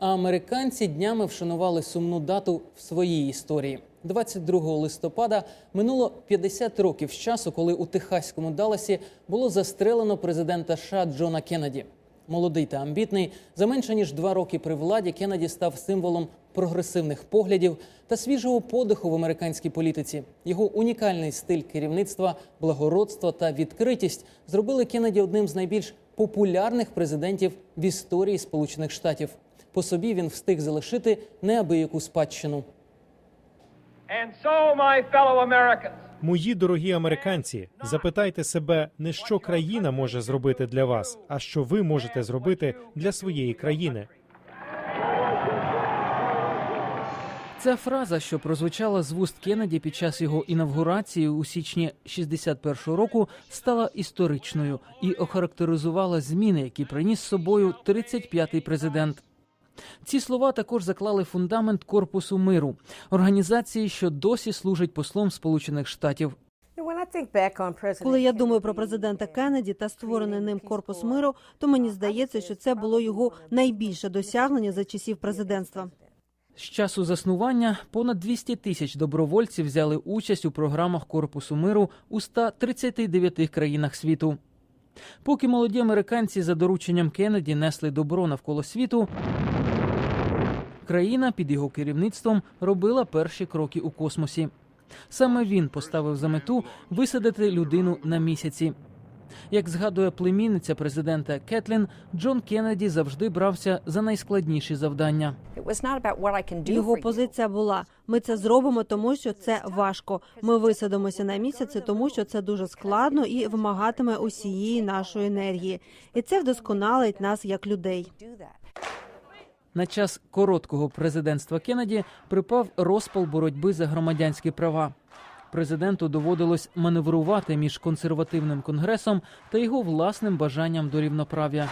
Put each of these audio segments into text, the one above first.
А американці днями вшанували сумну дату в своїй історії. 22 листопада минуло 50 років з часу, коли у техаському Далласі було застрелено президента США Джона Кеннеді. Молодий та амбітний, за менше ніж два роки при владі Кеннеді став символом прогресивних поглядів та свіжого подиху в американській політиці. Його унікальний стиль керівництва, благородство та відкритість зробили Кеннеді одним з найбільш популярних президентів в історії Сполучених Штатів. По собі він встиг залишити неабияку спадщину. And so, my fellow Americans, Мої дорогі американці, запитайте себе, не що країна може зробити для вас, а що ви можете зробити для своєї країни. Ця фраза, що прозвучала з вуст Кеннеді під час його інавгурації у січні 61-го року, стала історичною і охарактеризувала зміни, які приніс з собою 35-й президент. Ці слова також заклали фундамент корпусу миру організації, що досі служить послом Сполучених Штатів. Коли я думаю про президента Кеннеді та створений ним корпус миру, то мені здається, що це було його найбільше досягнення за часів президентства. З часу заснування понад 200 тисяч добровольців взяли участь у програмах Корпусу миру у 139 країнах світу. Поки молоді американці за дорученням Кеннеді несли добро навколо світу, країна під його керівництвом робила перші кроки у космосі. Саме він поставив за мету висадити людину на місяці. Як згадує племінниця президента Кетлін, Джон Кеннеді завжди брався за найскладніші завдання. Його позиція була: ми це зробимо, тому що це важко. Ми висадимося на місяці, тому що це дуже складно і вимагатиме усієї нашої енергії. І це вдосконалить нас як людей. На час короткого президентства Кеннеді припав розпал боротьби за громадянські права. Президенту доводилось маневрувати між консервативним конгресом та його власним бажанням до рівноправ'я.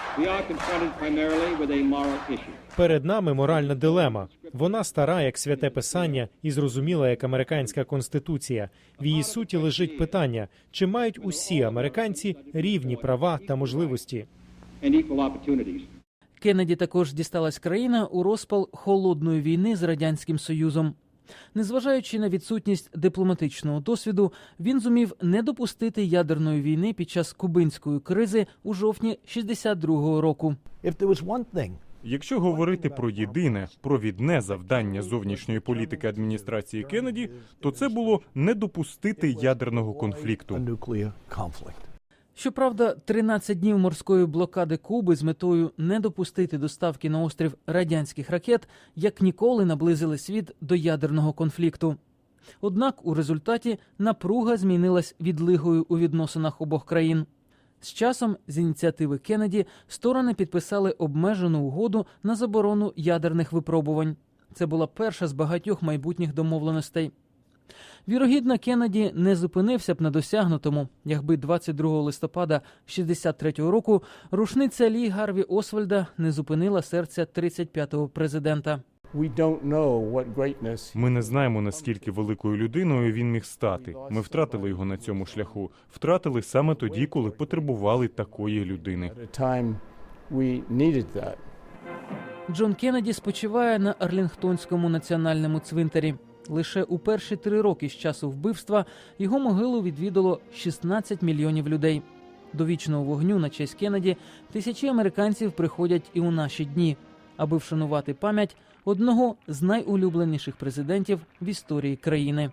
Перед нами моральна дилема. Вона стара, як святе писання, і зрозуміла, як американська конституція. В її суті лежить питання: чи мають усі американці рівні права та можливості? Кеннеді також дісталась країна у розпал холодної війни з радянським союзом. Незважаючи на відсутність дипломатичного досвіду, він зумів не допустити ядерної війни під час кубинської кризи у жовтні 62-го року. Якщо говорити про єдине провідне завдання зовнішньої політики адміністрації Кеннеді, то це було не допустити ядерного конфлікту. Щоправда, 13 днів морської блокади Куби з метою не допустити доставки на острів радянських ракет як ніколи наблизили світ до ядерного конфлікту. Однак у результаті напруга змінилась відлигою у відносинах обох країн. З часом з ініціативи Кеннеді сторони підписали обмежену угоду на заборону ядерних випробувань. Це була перша з багатьох майбутніх домовленостей. Вірогідно, Кеннеді не зупинився б на досягнутому, якби 22 листопада 63-го року рушниця Лі Гарві Освальда не зупинила серця 35-го президента. Ми не знаємо наскільки великою людиною він міг стати. Ми втратили його на цьому шляху. Втратили саме тоді, коли потребували такої людини. Джон Кеннеді спочиває на Арлінгтонському національному цвинтарі. Лише у перші три роки з часу вбивства його могилу відвідало 16 мільйонів людей. До вічного вогню на честь Кеннеді тисячі американців приходять і у наші дні, аби вшанувати пам'ять одного з найулюбленіших президентів в історії країни.